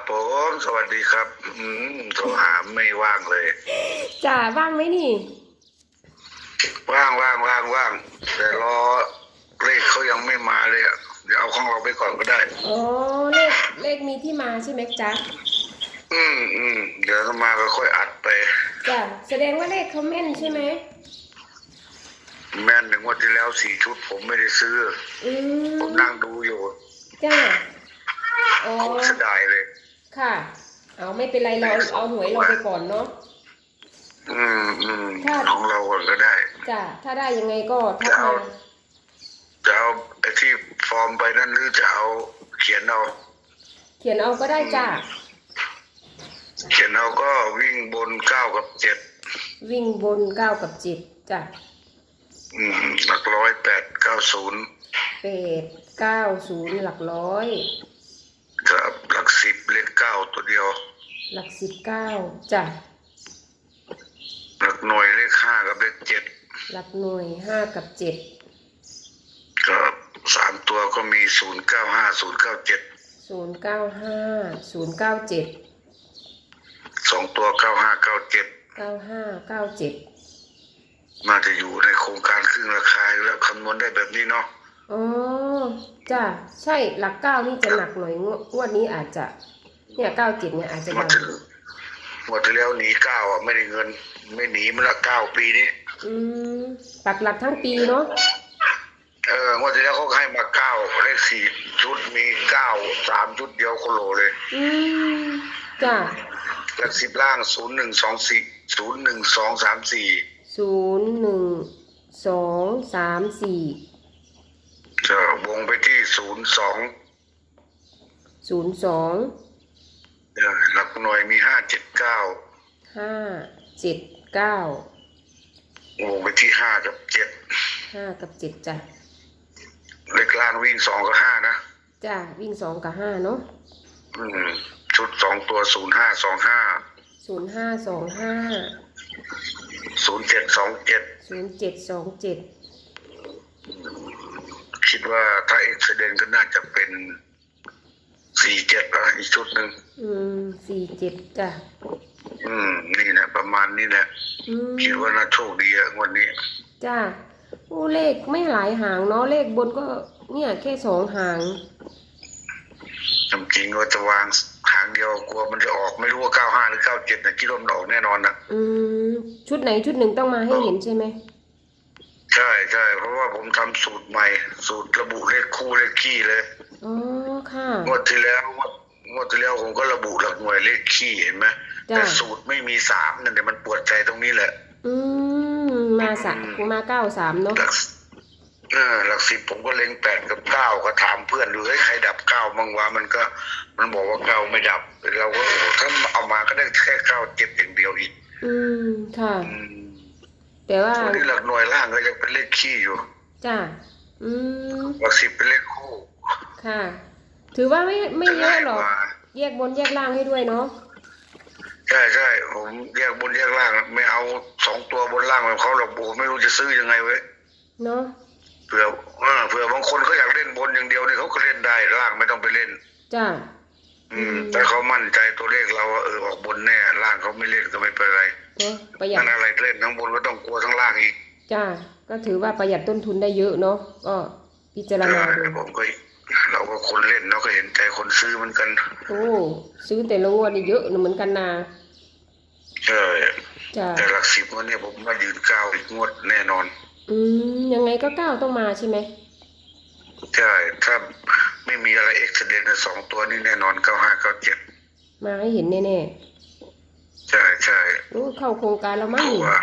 ครับผม สวัสดีครับ อืมโทรหาไม่ว่างเลย จ่าว่างไหมนี่ ว่างว่างว่างว่างแต่รอเลขเขายังไม่มาเลยอะเดี๋ยวเอาของเราไปก่อนก็ได้ อ๋อ เลขเลขมีที่มาใช่ไหมจ๊ะอืมอืมเดี๋ยวถ้ามาก็ค่อยอัดไป จ้ะแสดงว่าเลขเขาแม่นใช่ไหม แม่นหนึ่งวันที่แล้วสี่ชุดผมไม่ได้ซื้อ อืผมมนั่งดูอยู่จ้าอ๋อผมเสียดายเลย ค่ะ เอาไม่เป็นไรเราเอาหวยเราไปก่อนเนาะ อืมอืมค่ะ ของเราก่อนก็ได้ จ้ะถ้าได้ยังไงก็ทักจะเอามาจะเอาไอ้ที่ฟอร์มไปนั่นหรือจะเอาเขียนเอา เขียนเอาก็ได้จ้ะเขียนเอาก็วิ่งบนเก้ากับเจ็ดวิ่งบนเก้ากับจิตจ้ะอืมหลักร้อยแปดเก้าศูนย์แปดเก้าศูนย์หลักร้อย กับหลักสิบเลขเก้าตัวเดียว หลักสิบเก้าจ้ะหลักหน่วยเลขห้ากับเลขเจ็ดหลักหน่วยห้ากับเจ็ดกับสามตัวก็มีศูนย์เก้าห้าศูนย์เก้าเจ็ดศูนย์เก้าห้าศูนย์เก้าเจ็ดสองตัวเก้าห้าเก้าเจ็ดเก้าห้าเก้าเจ็ดน่าจะอยู่ในโครงการครึ่งราคาอยู่แล้วคำนวณได้แบบนี้เนาะอ๋อจ้ะใช่หลักเก้านี่จะหนักหน่อยงวดงวดนี้อาจจะ เนี่ยเก้าเจ็ดเนี่ยอาจจะมาดังถึงหมดที่แล้วหนีเก้าอะไม่ได้เงิน ไม่หนีมาละเก้าปีนี้ อืมปักหลักทั้งปีเนาะเออหมดที่แล้วเขาให้มาเก้าเลขสี่ชุดมีเก้าสามชุดเดียวโคโลเลยอืมจ้ะหลักสิบล่างศูนย์หนึ่งสองสี่ศูนย์หนึ่งสองสามสี่ศูนย์หนึ่งสองสามสี่จะวงไปที่ศูนย์สองศูนย์สอง หลักหน่วยมีห้าเจ็ดเก้าห้าเจ็ดเก้าวงไปที่ห้ากับเจ็ดห้ากับเจ็ดจ้ะเลขล่างวิ่งสองกับห้านะจ้ะวิ่งสองกับห้าเนาะอืมชุดสองตัวศูนย์ห้าสองห้าศูนย์ห้าสองห้าศูนย์เจ็ดสองเจ็ดศูนย์เจ็ดสองเจ็ดคิดว่าถ้าเอ็กซ์เดนก็น่าจะเป็น สี่เจ็ดอะอีกชุดหนึ่งอืมสี่เจ็ดจ้ะอืม นี่นะประมาณนี้แหละอืมคิดว่าน่าโชคดีอะงวันนี้ จ้าโอ้เลขไม่หลายหางเนาะเลขบนก็เนี่ยแค่สองหาง จำจริงว่าจะวางหางเดียวกลัวมันจะออกไม่รู้ว่าเก้าห้าหรือเก้าเจ็ดนะคิดว่ามันออกแน่นอนนะอืม ชุดไหนชุดหนึ่งต้องมาให้เห็นใช่ไหม ใช่ใช่เพราะว่าผมทำสูตรใหม่ สูตรระบุเลขคู่เลขขี้เลยอ๋อค่ะงวดที่แล้วงวดงวดที่แล้วผมก็ระบุหลักหน่วยเลขขี้เห็นไหมจ้ะแต่สูตรไม่มีสามนั่นเดี๋ยวมันปวดใจตรงนี้แหละ อืมมาสามมาเก้าสามเนาะหลักเออหลักสิบผมก็เล็งแปดกับเก้าก็ถามเพื่อนดูเฮ้ยใครดับเก้าบ้างวะมันก็มันบอกว่าเก้าไม่ดับเราก็โอ้ถ้าเอามาก็ได้แค่เก้าเจ็ดอย่างเดียวอีก อืมค่ะอืม แต่ว่าส่วนที่หลักหน่วยล่างก็ยังเป็นเลขขี้อยู่ จ้าอืมหลักสิบเป็นเลขคู่ค่ะ ถือว่าไม่ไม่เยอะหรอกมาแยกบนแยกล่างให้ด้วยเนาะใช่ใช่ผมแยกบนแยกล่าง ไม่เอาสองตัวบนล่างแบบเขาหรอกโบไม่รู้จะซื้อยังไงเว้ยเนาะเผื่อเออเผื่อบางคนเขาอยากเล่นบนอย่างเดียวนี่เขาก็เล่นได้ล่างไม่ต้องไปเล่น จ้าอืมแต่เขามั่นใจตัวเลขเราว่าเออออกบนแน่ล่างเขาไม่เล่นก็ไม่เป็นไร เนาะประหยัดนั่นอะไรเล่นทั้งบนก็ต้องกลัวทั้งล่างอีกจ้าก็ถือว่าประหยัดต้นทุนได้เยอะเนาะก็พิจารณาดูผมก็เราก็คนเล่นเราก็เห็นใจคนซื้อเหมือนกันโอ้ซื้อแต่ละงวดนี่เยอะเหมือนกันนาใช่จ้าแต่หลักสิบวันนี้ผมมายืนเก้าอีกงวดแน่นอน อืมยังไงก็ก้าวต้องมาใช่ไหมใช่ถ้าไม่มีอะไรเอ็กซ์เดนสองตัวนี้แน่นอนเก้าห้าเก้าเจ็ดมาให้เห็นแน่ ใช่ใช่ๆรู้เข้าโครงการแล้วมั้งเพราะนี่ว่า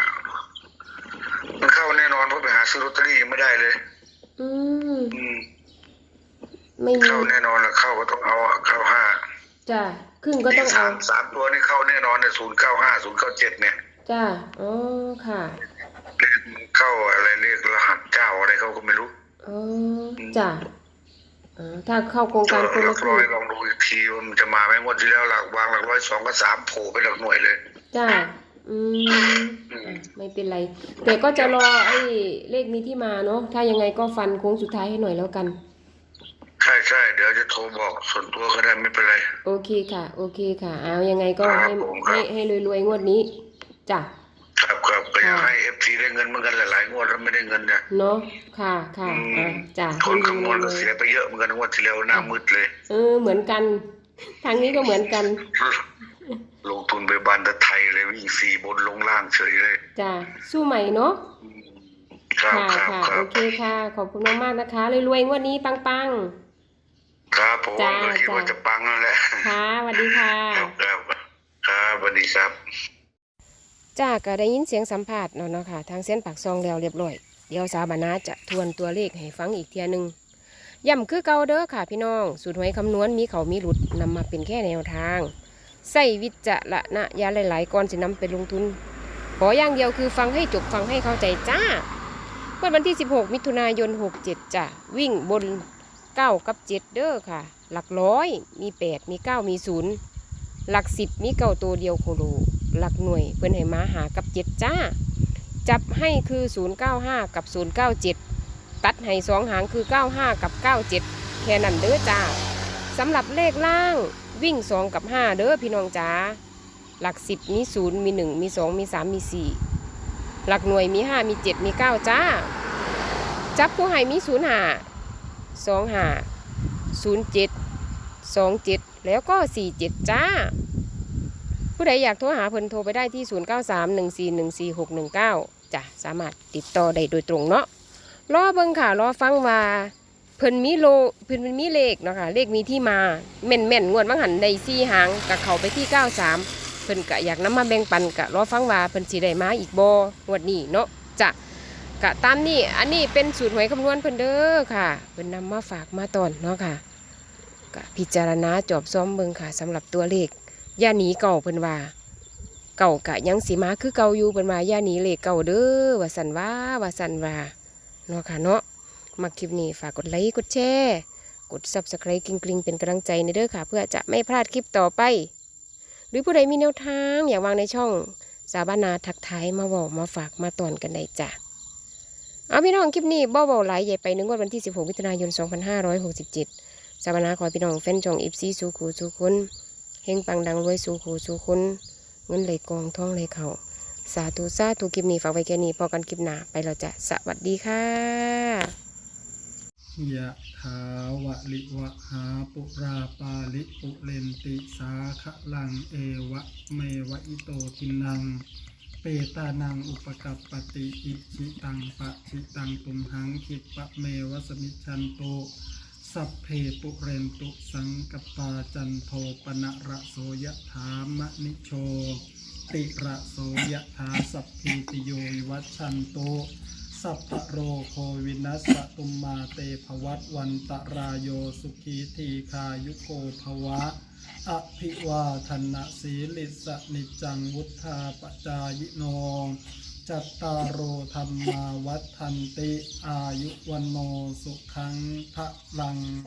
มันเข้าแน่นอนเพราะไปหาซื้อลอตเตอรี่ยังไม่ได้เลย อืมอืมไม่มีเข้าแน่นอนละเข้าก็ต้องเอาอะเข้าห้าจ้าครึ่งก็อีต้อกงสาเอามสามตัวนี่เข้าแน่นอนเนี่ยศูนย์เก้าห้าศูนย์เก้าเจ็ดเนี่ยจ้าอ๋อค่ะเลขมันเข้าอะไรเลขรหัสเจ้าอะไรเขาก็ไม่รู้ อ๋อจ้าอ๋อ ถ้าเข้าโครงการคนหลัละกครึ่ร้องยลองดูอีกทีว่ามันจะมาไหมงวดที่แล้วหลักวางหลักร้อยสองก็สามโผล่ไปหลักหน่วยเลยจ้าอืมอะไม่เป็นไร แต่ก็จะรอไอ้เลขนี้ที่มาเนาะถ้ายังไงก็ฟันโค้งสุดท้ายให้หน่อยแล้วกันคช่ใช่เดี๋ยวจะโทรบอกส่วนตัวก็ได้ไม่เป็นไร โอเคค่ะ โอเคค่ะ เอายังไงก็ครับให้ผมครับให้ให้รวยๆงวดนี้จ้ะครับครับก็อยากค่ะให้ เอฟซีได้เงินเหมือนกันหลายๆงวดแล้วไม่ได้เงินเนี่ยเนาะค่ะค่ะอืมอะจ้ะคนให้คำนวณรวยๆเสียไปเยอะเหมือนกันงวดที่แล้วหน้ามืดเลย เออเหมือนกัน ทางนี้ก็เหมือนกัน ลงทุนไปบานตะไทยเลยวิ่งสี่บนลงล่างเฉยเลยจ้ะสู้ใหม่เนาะครับค่ะครับค่ะครัโอบเคค่ะ ขอบคุณมากๆนะคะรวยๆงวดนี้ปังครับผมจ้าก็คิดว่าจ้าจะปังนั่นแหละๆค่ะสวัสดีค่ะครับครับครับสวัสดีครับ จ้าก็ได้ยินเสียงสัมภาษณ์เนาะเนาะค่ะ ทางเส้นปากซองแล้วเรียบร้อย เดี๋ยวสาวบานาจะทวนตัวเลขให้ฟังอีกเทียหนึ่งย้ำคือเก่าเด้อค่ะพี่น้อง สูตรหวยคำนวณมีเขามีหลุดนำมาเป็นแค่แนวทางใส่วิจารณญาณหลาย ๆก่อนสินำไปลงทุน ขออย่างเดียวคือฟังให้จบฟังให้เข้าใจจ้าวันวันที่ 16 มิถุนายน 67จ้ะวิ่งบน 9 กับ 7 เด้อค่ะ หลักร้อยมี 8 มี 9 มี 0 หลัก 10 มีเก้าตัวเดียวโคโล หลักหน่วยเพื่อนให้มาหากับ7จ้า จับให้คือ 095 กับ 097 ตัดให้สองหางคือ 95 กับ 97 แค่นั้นเด้อจ้าสำหรับเลขล่างวิ่ง 2 กับ 5 เด้อพี่น้องจ้าหลัก 10 มี 0 มี 1 มี 2 มี 3 มี 4 หลักหน่วยมี 5 มี 7 มี 9 จ้า จับผู้ให้มี 0 5 2 5 0 7 2 7 แล้วก็ 4 7 จ้า ผู้ใดอยากโทรหาเพิ่นโทรไปได้ที่ 0931414619จ้ะสามารถติดต่อได้โดยตรงเนาะรอเบิ่งค่ะรอฟังว่าเพิ่นมีโลเพิ่นมีเลขเนาะค่ะเลขมีที่มาแม่นแม่นงวดบางหันได้สี่หางกับเขาไปที่ 93 เพิ่นก็อยากนํมาแบ่งปันกะรอฟังว่าเพิ่นสิได้มาอีกบ่งวดนี้เนาะจ้ะกะตามนี้อันนี้เป็นสูตรหวยคำนวณเพิ่นเด้อค่ะเพิ่นนำมาฝากมาตอนเนาะค่ะกะพิจารณาจอบซ้อมเบิ่งค่ะสำหรับตัวเลข ย่าหนีเก่าเพิ่นว่า เก่ากะยังสีมาคือเก่าอยู่เพิ่นว่าย่าหนีเลขเก่าเด้อว่าสันว่าว่าสันว่าเนาะค่ะเนาะมักคลิปนี้ฝากกดไลค์กดแชร์กด Subscribe กริงๆเป็นกำลังใจในเด้อค่ะ เพื่อจะไม่พลาดคลิปต่อไป หรือผู้ใดมีแนวทางอยากวางในช่องสาบานาทักทายมาบอกมาฝากมาตอนกันได้จ้ะเอาพี่น้องคลิปนี้บ่เบาหลใหญ่ไปหนึ่งวันที่ 16มิถุนายน 2567 สาบานาขอพี่น้องแฟนช่องอิฟซีสู่คูสู่คน เฮงปังดังรวยสู่ขู่สู่คนเงินไหลกองท่องไหลเขาสาธุสาธุคลิปนี้ฝากไว้แค่นี้พอกันคลิปหน้าไปเราจะสวัสดีค่ะยะถาวะลิวะหาปุราปาลิปุเรนติสาคะลังเอวะเมวะอิโตทินัง เปตานังอุปกัปปติอิชิตังปะชิตังตุมหังคิปะเมวะสมิชันโต สัพเพปุเรนตุสังกปาจันโทปนะระโสยะถามะนิโช ติระโสยะถาสัพพีติโยวัชันโต สัพพโรโควินัสตุมมาเตภวัตวันตรายโยสุขีทีคายุโกภวะ อภิวาทนะสีลิสนิจจังวุธาปจายโน จัตตารโอธรรมาวัฏทันติ อายุวันโนสุขังพระลัง